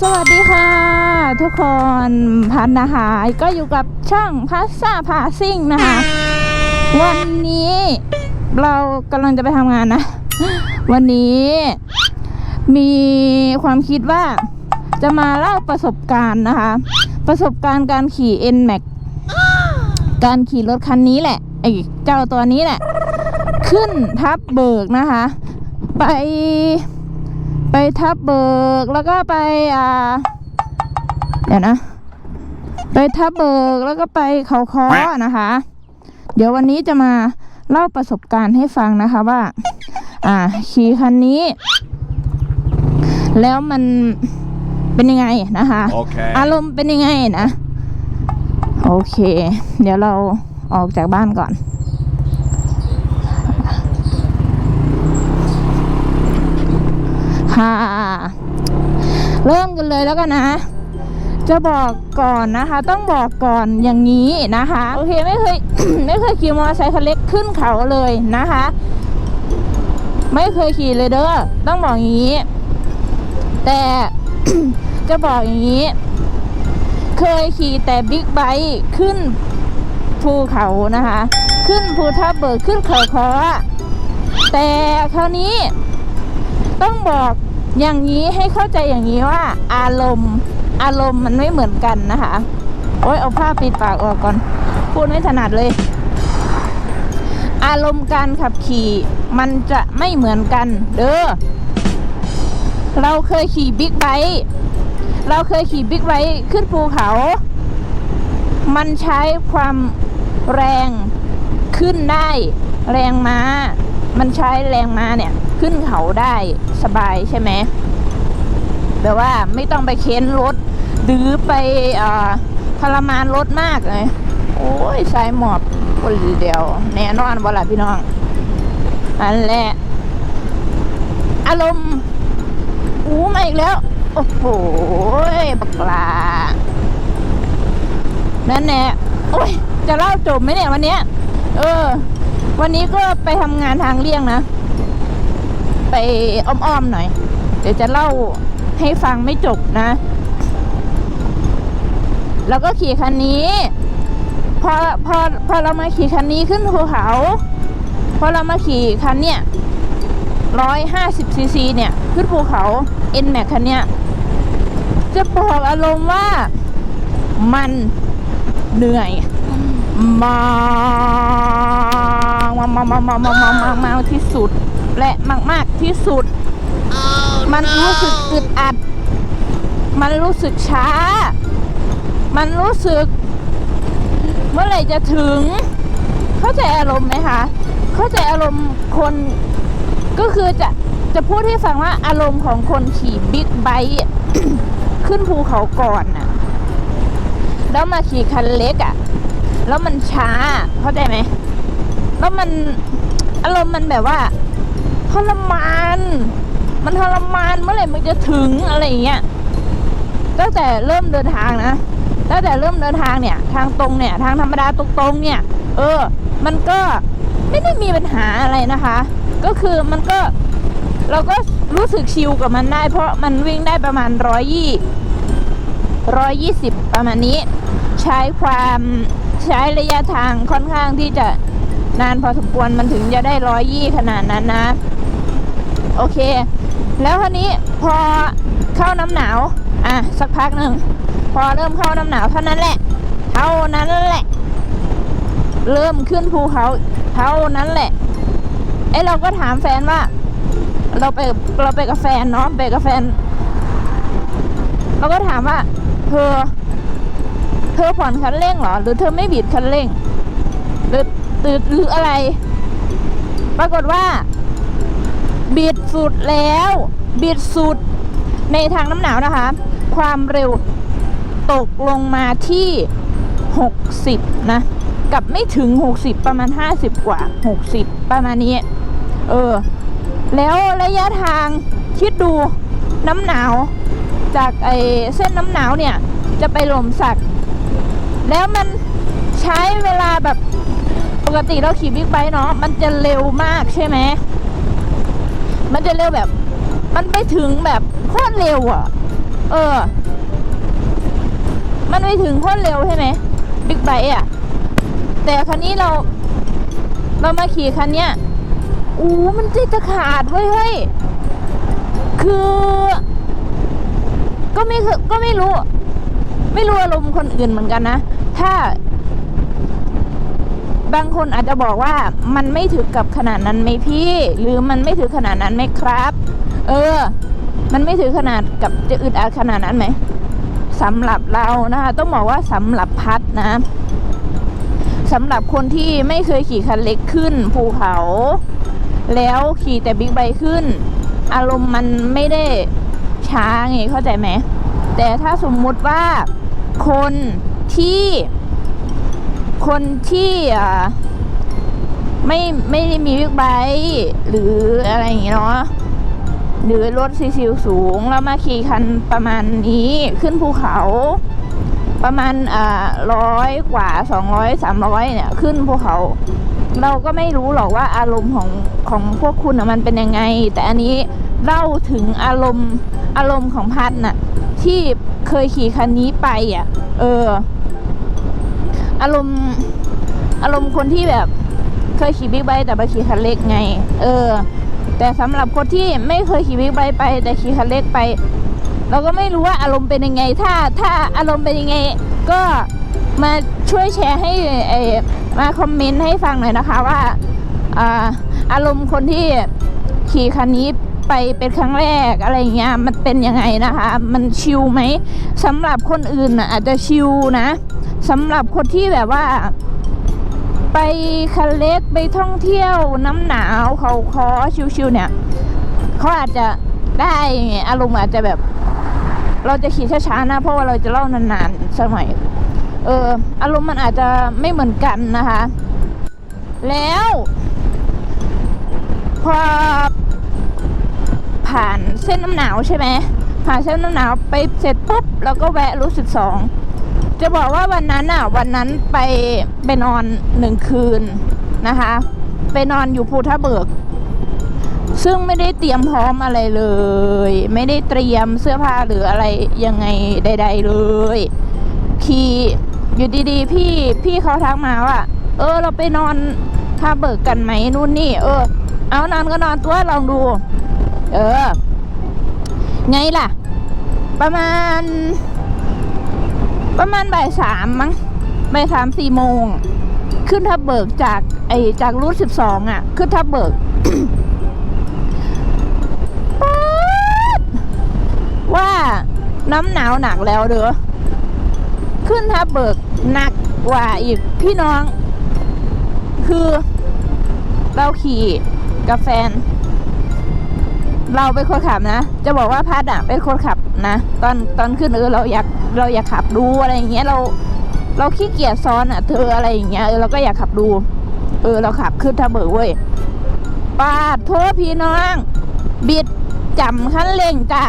สวัสดีค่ะ ทุกคนพันนะคะก็อยู่กับช่องพัสซาพาซิ่งนะคะ วันนี้เรากำลังจะไปทำงานนะ วันนี้มีความคิดว่าจะมาเล่าประสบการณ์นะคะ ประสบการณ์การขี่ N Max การขี่รถคันนี้แหละไอ้เจ้าตัวนี้แหละ ขึ้นทับเบิกนะคะ ไป ไปทับเบิกแล้วก็ไปอ่าเดี๋ยวนะ ไปทับเบิกแล้วก็ไปเขาคอนะคะ เดี๋ยววันนี้จะมาเล่าประสบการณ์ให้ฟังนะคะว่า อ่า ขี่คันนี้ แล้วมันเป็นยังไงนะคะ Okay. อารมณ์เป็นยังไงนะ โอเค เดี๋ยวเราออกจากบ้านก่อน ค่ะ เริ่มกันเลยแล้วกันนะ จะบอกก่อนนะคะ ต้องบอกก่อนอย่างนี้นะคะ โอเคไม่เคยไม่เคยขี่มอเตอร์ไซค์คันเล็กขึ้นเขาเลยนะคะ ไม่เคยขี่เลยเด้อต้องบอกอย่างนี้ แต่จะบอกอย่างนี้ เคยขี่แต่บิ๊กไบค์ขึ้นภูเขานะคะ ขึ้นภูทับเบิกขึ้นเขาคอแต่คราวนี้ต้องบอก อย่างนี้ให้เข้าใจอย่างนี้ว่า อารมณ์อารมณ์มันไม่เหมือนกันนะคะ โอ้ยเอาผ้าปิดปากออกก่อน พูดไม่ถนัดเลย อารมณ์การขับขี่ มันจะไม่เหมือนกัน เด้อเราเคยขี่บิ๊กไบค์เราเคยขี่บิ๊กไบค์ขึ้นภูเขา มันใช้ความแรงขึ้นได้ แรงม้า มันใช้แรงม้าเนี่ย ขึ้นเขาได้ สบายใช่ไหมแบบว่าไม่ต้องไปเค้นรถ หรือไปอทรมานรถมากเลย โอ้ยสายหมอบคนเดียว แน่นอนว่าล่ะพี่น้องอันแหละอารมณ์อู้มาอีกแล้ว โอ้โหบักลา นั่นแหละโอ้ยจะเล่าจบไหมเนี่ยวันเนี้ยเออ วันนี้ก็ไปทำงานทางเลี่ยงนะ ไปอ้อมๆหน่อย เดี๋ยวจะเล่าให้ฟังไม่จบนะ แล้วก็ขี่คันนี้พอพอพอเรามาขี่คันนี้ขึ้นภูเขาพอเรามาขี่คันเนี้ยร้อยห้าสิบซีซีเนี่ย ขึ้นภูเขา N Max คันเนี้ยจะบอกอารมณ์ว่ามันเหนื่อยมามามามากมากมากมากมากมากที่สุด และมากมากที่สุดมันรู้สึกอึดอัด มันรู้สึกช้า มันรู้สึก เมื่อไหร่จะถึง เข้าใจอารมณ์ไหมคะ เข้าใจอารมณ์คนก็คือจะจะพูดให้ฟังว่าอารมณ์ของคนขี่บิ๊กไบค์ขึ้นภูเขาก่อนน่ะ แล้วมาขี่คันเล็กอะ่ะ แล้วมันช้า เข้าใจไหม แล้วมันอารมณ์มันแบบว่า ทรมาน มันทรมานเมื่อไหร่มันจะถึงอะไรเงี้ยตั้งแต่เริ่มเดินทางนะตั้งแต่เริ่มเดินทางเนี่ย ทางตรงเนี่ย ทางธรรมดาตรงๆเนี่ย เออ มันก็ไม่ได้มีปัญหาอะไรนะคะ ก็คือมันก็เราก็รู้สึกชิลกับมันได้ เพราะมันวิ่งได้ประมาณร้อยยี่ร้อยยี่สิบประมาณนี้ ใช้ความใช้ระยะทางค่อนข้างที่จะนานพอสมควรมันถึงจะได้ร้อยยี่ขนาดนั้นนะ โอเค แล้วคราวนี้พอเข้าน้ำหนาวอะสักพักหนึ่งพอเริ่มเข้าน้ำหนาวเท่านั้นแหละ เท่านั้นแหละ เริ่มขึ้นภูเขาเท่านั้นแหละเอ้เราก็ถามแฟนว่า เราไปเราไปกับแฟนเนาะไปกับแฟนเราก็ถามว่าเธอเธอผ่อนคันเร่งเหรอ หรือเธอไม่บีบคันเร่ง หรือหรือหรืออะไร ปรากฏว่า บิดสุดแล้ว บิดสุด ในทางน้ำหนาวนะคะ ความเร็วตกลงมาที่ 60 นะ กับไม่ถึง 60 ประมาณ 50 กว่า 60 ประมาณนี้ เออ แล้วระยะทางคิดดูน้ำหนาว จากไอเส้นน้ำหนาวเนี่ย จะไปหล่มสัก แล้วมันใช้เวลาแบบปกติเราขี่บิ๊กไบค์เนาะมันจะเร็วมากใช่ไหม มันจะเร็วแบบ มันไปถึงแบบโคตรเร็วอะ่ะ เออ มันไม่ถึงโคตรเร็วใช่ไหมบิ๊กไบค์อะ แต่คันนี้เรา เรามาขี่คันเนี้ยอู้มันจะจะขาดเว้ยเฮ้ย คือ ก็ไม่ก็ไม่รู้ ไม่รู้อารมณ์คนอื่นเหมือนกันนะ ถ้า บางคนอาจจะบอกว่ามันไม่ถึงกับขนาดนั้นไหมพี่ หรือมันไม่ถึงขนาดนั้นไหมครับ เออ มันไม่ถึงขนาดกับจะอึดอัดขนาดนั้นไหมสำหรับเรานะคะต้องบอกว่าสำหรับพัดนะสำหรับคนที่ไม่เคยขี่คันเล็กขึ้นภูเขา แล้วขี่แต่บิ๊กไบค์ขึ้น อารมณ์มันไม่ได้ช้าไงเข้าใจไหมแต่ถ้าสมมุติว่าคนที่ คนที่อ่าไม่ไม่ได้มีบิ๊กไบค์หรืออะไรอย่างเงี้ยเนาะหรือรถซีซิลสูง แล้วมาขี่คันประมาณนี้ขึ้นภูเขา ประมาณอ่าร้อยกว่าสองร้อยสามร้อยเนี่ย ขึ้นภูเขา เราก็ไม่รู้หรอกว่าอารมณ์ของของพวกคุณมันเป็นยังไง แต่อันนี้เล่าถึงอารมณ์อารมณ์ของพัดน่ะที่เคยขี่คันนี้ไปอะ เออ อารมณ์อารมณ์คนที่แบบเคยขี่บิ๊กไบค์แต่ไปขี่คันเล็กไง เออ แต่สำหรับคนที่ไม่เคยขี่บิ๊กไบค์ไป แต่ขี่คันเล็กไป เราก็ไม่รู้ว่าอารมณ์เป็นยังไง ถ้าถ้าอารมณ์เป็นยังไง ก็มาช่วยแชร์ให้เอมาคอมเมนต์ให้ฟังหน่อยนะคะว่าอ่าอารมณ์คนที่ขี่คันนี้ไปเป็นครั้งแรกอะไรเงี้ยมันเป็นยังไงนะคะ มันชิลไหมสำหรับคนอื่นอาจจะชิลนะ สำหรับคนที่แบบว่า ไปคันเล็กไปท่องเที่ยวน้ำหนาวเขาคอชิวๆเนี่ยเขาอาจจะได้ไงอารมณ์อาจจะแบบ เราจะขี่ช้าๆนะ เพราะว่าเราจะเล่านานๆสมัย เออ อารมณ์มันอาจจะไม่เหมือนกันนะคะ แล้ว พอผ่านเส้นน้ำหนาวใช่ไหมผ่านเส้นน้ำหนาวไปเสร็จปุ๊บ แล้วก็แวะรู้สิบสอง จะบอกว่าวันนั้นอะ วันนั้นไปไปนอนหนึ่งคืนนะคะ ไปนอนอยู่ภูทับเบิก ซึ่งไม่ได้เตรียมพร้อมอะไรเลย ไม่ได้เตรียมเสื้อผ้าหรืออะไรยังไงใด ๆ เลยขี่อยู่ดีๆ พี่พี่เขาทักมาว่า เออ เราไปนอนท่าเบิกกันไหมนู่นนี่ เออ เอานอนก็นอนตัวลองดู เออ ไงล่ะ ประมาณ ประมาณบ่ายสามมั้งบ่ายสามสี่โมง ขึ้นทับเบิกจากไอจากรูทสิบสองอะ ขึ้นทับเบิกป๊าดว่าน้ำหนาวหนักแล้วเด้อขึ้นทับเบิกหนักกว่าอีกพี่น้อง คือเราขี่กับแฟน เราเป็นคนขับนะ จะบอกว่าพัดอะเป็นคนขับ นะตอนตอนขึ้นเออเราอยากเราอยากขับดูอะไรอย่างเงี้ยเรา เราขี้เกียจซ้อนอะเธออะไรอย่างเงี้ยเออเราก็อยากขับดู เออเราขับขึ้นทับเบิกเว้ยปาดโทษพี่น้อง บิดจำคันเร่งจ้า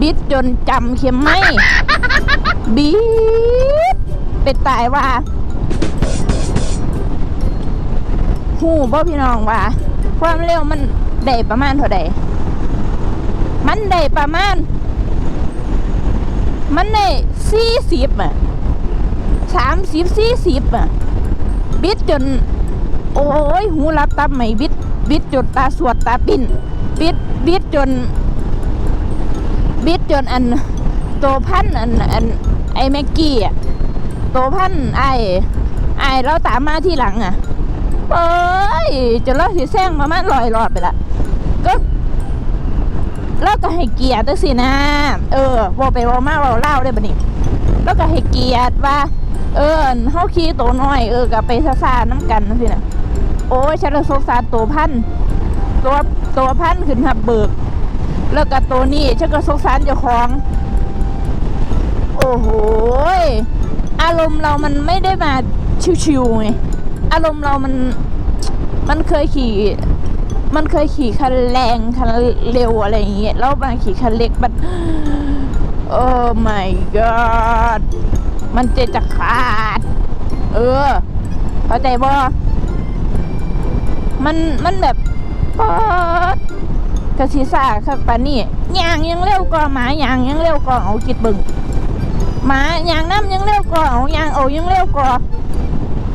บิดจนจำเข็มไหมบีดเป็นตายว่าหูบ่พี่น้องว่า ความเร็วมันได้ประมาณเท่าใดมันได้ประมาณ มันได้สี่สิบอะสามสิบสี่สิบอะ บิดจน โอ้ยหูรับตาไม่บิด บิดจนตาสวดตาปิ่นบิดบิดจน บิดจนอันโตพันอันอันไอแม็กกี้อะโตพันไอไอเราตามมาที่หลังอะเอ้ยจนเราสิแซงประมาณลอยรอดไปละก็ เราก็ให้เกียรติสินะ เออบอกไปบอกมาเราเล่าได้ปะนี่แล้วก็ให้เกียรติว่า เออเฮาขี่ตัวน้อย เออกับไปซ่าน้ำกันสินะโอ้ยฉันละสงสารตัวพันตัวตัวพันขึ้นหับเบิก แล้วก็ตัวนี้ฉันก็สงสารเจ้าของ โอ้โหอารมณ์เรามันไม่ได้มาชิวๆไงอารมณ์เรามันมันเคยขี่ มันเคยขี่คันแรงคันเร็วอะไรอย่างเงี้ยแล้วมาขี่คันเล็กมันโอ้ my god มันเจะจะขาด เออเข้าใจบ่มันมันแบบปอดกะสิซ่าคักปานนี้ย่างยังเร็วกว่าหมายางยังเร็วกว่าเอาคิดบิ่งหมายางน้ำยังเร็วกว่าเอายางเอายังเร็วกว่า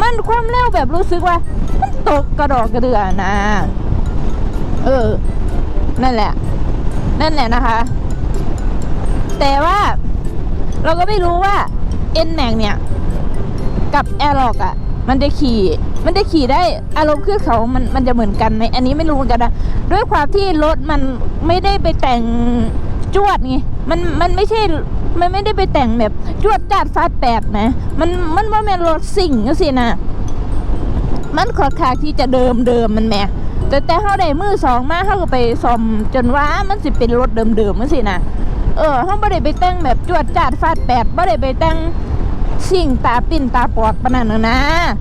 มันความเร็วแบบรู้สึกว่า มันตกกระดอกกระเดือนะ เออ นั่นแหละ นั่นแหละนะคะ แต่ว่าเราก็ไม่รู้ว่า n m a x เนี่ย กับ a i r l o g อะ มันจะขี่ มันจะขี่ได้อารมณ์ขึ้นเขา มันมันจะเหมือนกันไหมอันนี้ไม่รู้เหมือนกันนะด้วยความที่รถมันไม่ได้ไปแต่งจวดไงมันมันไม่ใช่มันไม่ได้ไปแต่งแบบจวดจัดฟาดแปดนะมันมันว่าเป็นรถสิ่งก็สินะมันขอคาที่จะเดิมเดิมมันแหม่ แต่แต่เขาได้มือสองมาเขาก็ไปซ่อมจนว่ามันสิเป็นรถเดิมเดิมมันสินะเออเขาไม่ได้ไปแต่งแบบจวดจาดฟาดแปดไม่ได้ไปแต่งสิ่งตาปิ้นตาปอดปนันนะนะ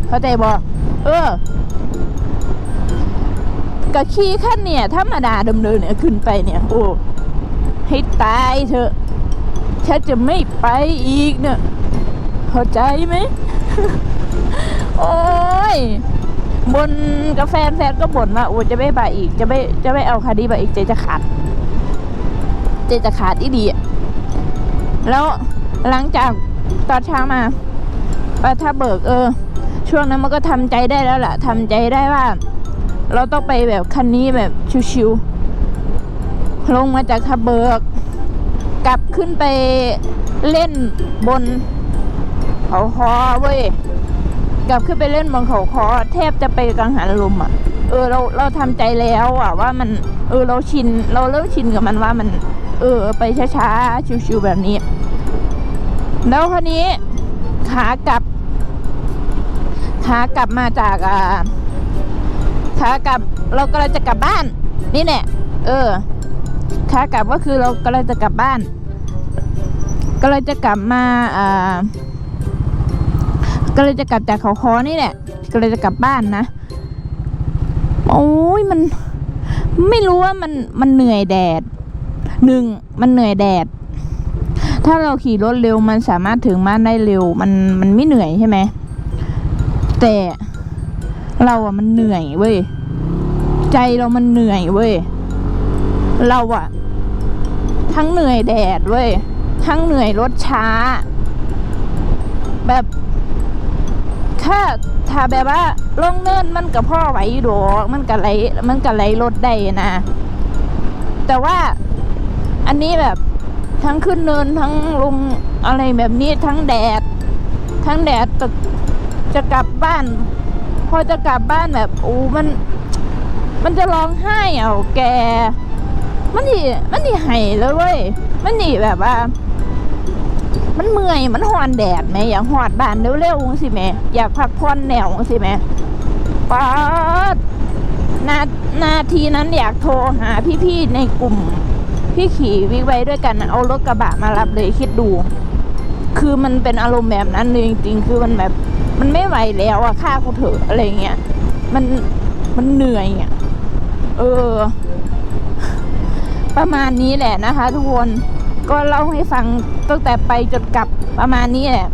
เข้าใจบ่เออกะขี่ขั้นเนี่ยธรรมดาเดิมเดิมเนี่ยขึ้นไปเนี่ย โอ้ให้ตายเถอะฉันจะไม่ไปอีกเนี่ยเข้าใจไหม โอ้ย บนกาแฟนแฟนก็บ่นว่าโอ้จะไม่ไปอีก จะไม่จะไม่เอาคดีไปอีกใจจะขาดใจจะขาดอีดีอะแล้วหลังจากตอนเช้ามาปถ้าเบิกเออ ช่วงนั้นมันก็ทำใจได้แล้วล่ะทำใจได้ว่า เราต้องไปแบบคันนี้แบบชิวๆลงมาจากทับเบิก กลับขึ้นไปเล่นบนเขาคอเว้ย กลับขึ้นไปเล่นบนเขาคอแทบจะไปกังหันลมอะ เออเราเราทำใจแล้วอะว่ามันเออเราชินเราเริ่มชินกับมันว่ามัน เออไปช้าๆชิวๆแบบนี้ แล้วคราวนี้ขากลับขากลับมาจากอ่าขากลับเรากำลังจะกลับบ้าน นี่แหละเออขากลับก็คือเรากำลังจะกลับบ้านกำลังจะกลับมาอ่า ก็เลยจะกลับจากเขาคอนี่แหละ ก็เลยจะกลับบ้านนะ โอ้ยมัน ไม่รู้ว่ามันมันเหนื่อยแดดหนึ่งมันเหนื่อยแดด ถ้าเราขี่รถเร็วมันสามารถถึงบ้านได้เร็ว มันมันไม่เหนื่อยใช่ไหมแต่เราอะมันเหนื่อยเว้ยใจเรามันเหนื่อยเว้ยเราอะทั้งเหนื่อยแดดเว้ยทั้งเหนื่อยรถช้า แบบ ถ้าถ้าแบบว่าลงเนินมันกับพ่อไหวอยู่ดอกมันกับไหลมันกับไหลรถได้นะ แต่ว่าอันนี้แบบทั้งขึ้นเนินทั้งลงอะไรแบบนี้ทั้งแดด ทั้งแดดจะจะกลับบ้าน พอจะกลับบ้านแบบโอ้มัน มันจะร้องไห้เอาแก มันนี่มันนี่ไห้เลยเว้ยมันนี่แบบว่า มันเมื่อยมันหอนแดดไหมอยากหอดบ้านเร็วๆสิแม่อยากพักผ่อนแนวสิแม่ป๊าดนานาทีนั้นอยากโทรหาพี่ๆในกลุ่ม พี่ขี่วิกไว้ด้วยกันเอารถกระบะมารับเลยคิดดู คือมันเป็นอารมณ์แบบนั้นเลยจริงๆคือมันแบบมันไม่ไหวแล้วอะฆ่ากูเถอะอะไรเงี้ยมันมันเหนื่อยอะเออ ประมาณนี้แหละนะคะ ทุกคนก็เล่าให้ฟัง ตั้งแต่ไปจนกลับประมาณนี้แหละ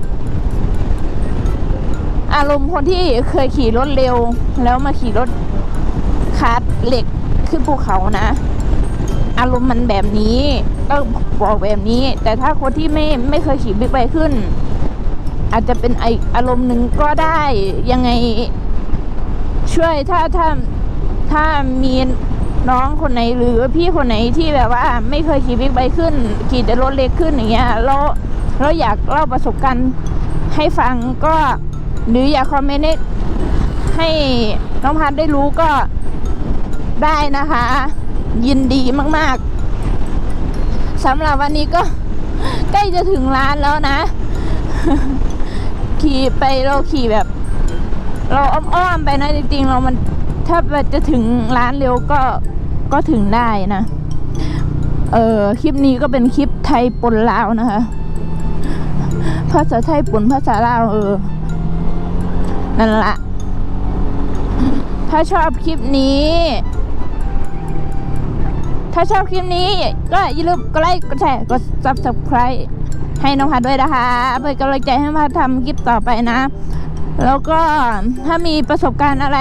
อารมณ์คนที่เคยขี่รถเร็ว แล้วมาขี่รถคาร์ดเหล็กขึ้นภูเขานะ อารมณ์มันแบบนี้ก็บอกแบบนี้ แต่ถ้าคนที่ไม่ไม่เคยขี่บิ๊กไบค์ขึ้น อาจจะเป็นไออารมณ์หนึ่งก็ได้ยังไงช่วยถ้าถ้าถ้ามี น้องคนไหนหรือพี่คนไหนที่แบบว่าไม่เคยขี่บิ๊กไบค์ขึ้นขี่แต่รถเล็กขึ้นอย่างเงี้ยแล้วเราอยากเล่าประสบการณ์ให้ฟังก็หรืออยากคอมเมนต์ให้ให้น้องพันได้รู้ก็ได้นะคะ ยินดีมาก ๆสำหรับวันนี้ก็ใกล้จะถึงร้านแล้วนะ ขี่ไปเราขี่แบบ เราอ้อมๆไปนะจริงๆ เรามัน ถ้าจะถึงร้านเร็วก็ก็ถึงได้นะ เออคลิปนี้ก็เป็นคลิปไทยปนลาวนะคะ ภาษาไทยปนภาษาลาวเออ นั่นละถ้าชอบคลิปนี้ ถ้าชอบคลิปนี้ ก็อย่าลืมกดไลค์ กดแชร์ กด subscribe ให้น้องพัดด้วยนะคะเพื่อกำลังใจให้พัดทำคลิปต่อไปนะ แล้วก็ถ้ามีประสบการณ์อะไร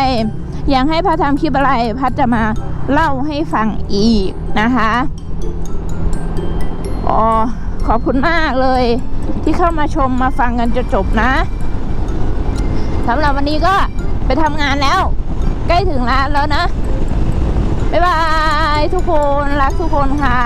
อยากให้พัดทำคลิปอะไรพัดจะมาเล่าให้ฟังอีกนะคะอ๋อขอบคุณมากเลย ที่เข้ามาชมมาฟังกันจนจบนะสำหรับวันนี้ก็ไปทำงานแล้ว ใกล้ถึงร้านแล้วนะ บ๊ายบายทุกคน รักทุกคนค่ะ